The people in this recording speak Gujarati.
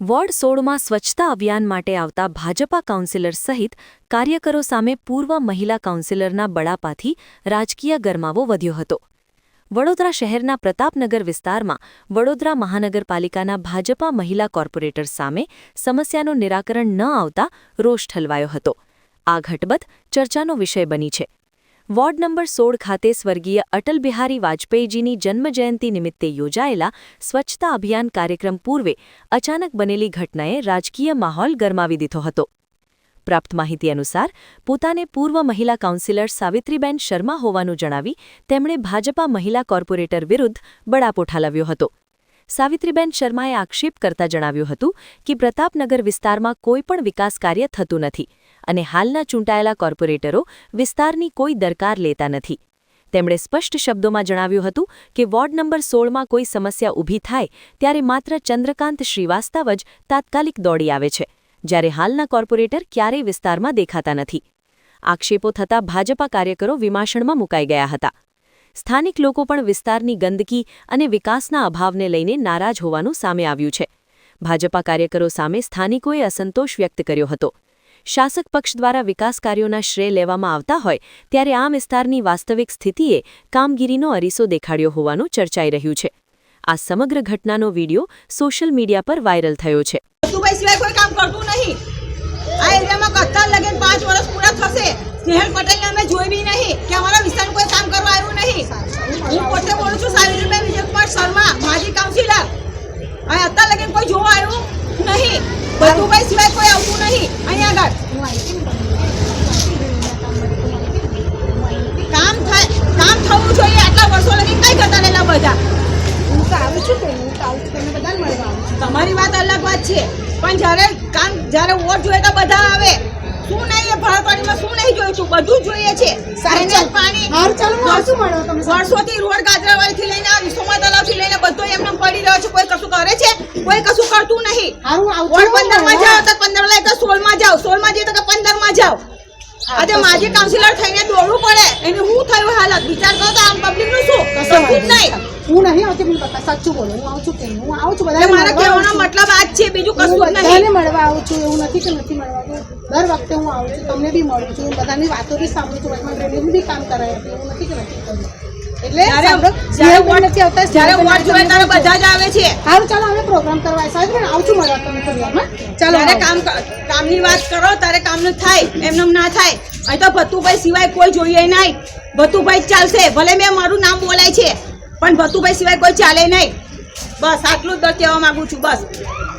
વોર્ડ સોળમાં સ્વચ્છતા અભિયાન માટે આવતા ભાજપા કાઉન્સિલર સહિત કાર્યકરો સામે પૂર્વ મહિલા કાઉન્સિલરના બળાપાથી રાજકીય ગરમાવો વધ્યો હતો. વડોદરા શહેરના પ્રતાપનગર વિસ્તારમાં વડોદરા મહાનગરપાલિકાના ભાજપા મહિલા કોર્પોરેટર સામે સમસ્યાનું નિરાકરણ ન આવતા રોષ ઠલવાયો હતો. આ ઘટબત ચર્ચાનો વિષય બની છે. વોર્ડ નંબર સોળ ખાતે સ્વર્ગીય અટલ બિહારી વાજપેયીજીની જન્મજયંતિ નિમિત્તે યોજાયેલા સ્વચ્છતા અભિયાન કાર્યક્રમ પૂર્વે અચાનક બનેલી ઘટનાએ રાજકીય માહોલ ગરમાવી દીધો હતો. પ્રાપ્ત માહિતી અનુસાર, પોતાને પૂર્વ મહિલા કાઉન્સિલર સાવિત્રીબેન શર્મા હોવાનું જણાવી તેમણે ભાજપા મહિલા કોર્પોરેટર વિરુદ્ધ બળાપો ઠાલવ્યો હતો. સાવિત્રીબેન શર્માએ આક્ષેપ કરતા જણાવ્યું હતું કે પ્રતાપનગર વિસ્તારમાં કોઈપણ વિકાસ કાર્ય થતું નથી. અને હાલના ચૂંટાયેલા કોર્પોરેટરો વિસ્તારની કોઈ દરકાર લેતા નથી. તેમણે સ્પષ્ટ શબ્દોમાં જણાવ્યું હતું કે વોર્ડ નંબર સોળમાં કોઈ સમસ્યા ઊભી થાય ત્યારે માત્ર ચંદ્રકાંત શ્રીવાસ્તવ જ તાત્કાલિક દોડી આવે છે, જ્યારે હાલના કોર્પોરેટર ક્યારેય વિસ્તારમાં દેખાતા નથી. આક્ષેપો થતાં ભાજપા કાર્યકરો વિમાષણમાં મુકાઈ ગયા હતા. સ્થાનિક લોકો પણ વિસ્તારની ગંદકી અને વિકાસના અભાવને લઈને નારાજ હોવાનું સામે આવ્યું છે. ભાજપા કાર્યકરો સામે સ્થાનિકોએ અસંતોષ વ્યક્ત કર્યો હતો. શાસક પક્ષ દ્વારા વિકાસ કાર્યોના શ્રેય લેવામાં આવતા હોય, ત્યારે આ વિસ્તારની વાસ્તવિક સ્થિતિએ કામગીરીનો અરીસો દેખાડ્યો હોવાનું ચર્ચાઈ રહ્યું છે. આ સમગ્ર ઘટનાનો વીડિયો સોશિયલ મીડિયા પર વાયરલ થયો છે. નહીં. બધુભાઈ સિવાય કોઈ આવતું નહીં. અહીંયા આગળ. કામ થાય કામ થવું જોઈએ આટલા વર્ષો લગી કઈ કરતા રહેલા બધા? હું તો આવું છું હું તો આવું છું બધાને મળવા તમારી વાત અલગ વાત છે. પણ જ્યારે કામ જ્યારે વોટ જોઈએ તો બધા આવે. શું નહીં ભરતવાડીમાં શું નહીં જોયું છું બધું જોઈએ છે. સાયનેજ પાણી વર્ષોથી રોડ ગાજરાવાડીથી લઈને આ વિશ્વમાં એમને પડી રહ્યો છે કોઈ કશું કરે છે? કોઈ કશું કરતું નહીં. હારું આવું વોર્ડ પંદરમાં જાઓ તો પંદર લાય તો સોળમાં જાઓ. સોળમાં જઈએ તો પંદરમાં જાઓ. આજે માજી કાઉન્સિલર થઈને દોડવું પડે. એને શું થયું હાલત? વિચાર કરો તો આમ પબ્લિકનું શું? કશું નહીં. હું નહીં આવતી મને પપ્પા સાચું બોલો હું આવું છું કે હું આવું છું બધા બધાને મારા કહેવાનો મતલબ આ જ છે બીજું કશું નહીં. બધાને મળવા આવું છું એવું નથી કે નથી મળવા દર વખતે હું આવું છું તમને બી મળું છું બધાની વાતો બી સાંભળું છું વચમાં બી કામ કરાય એવું નથી કે નથી કર્યું એટલે જ્યારે વોટ નથી આવતા જ્યારે વોટ જોઈએ ત્યારે બધા જ આવે છે. હારું ચાલો અમે પ્રોગ્રામ કરવા સાહેબ આવું છું મારા થોડી ચાલો જ્યારે કામ કામની વાત કરો તારે કામનું થાય એમનેમ ના થાય. અહીં તો ભત્તુભાઈ સિવાય કોઈ જોઈએ નહીં. ભત્તુભાઈ ચાલશે ભલે મેં મારું નામ બોલાય છે પણ ભત્તુભાઈ સિવાય કોઈ ચાલે નહીં. બસ આટલું જ કહેવા માગું છું બસ.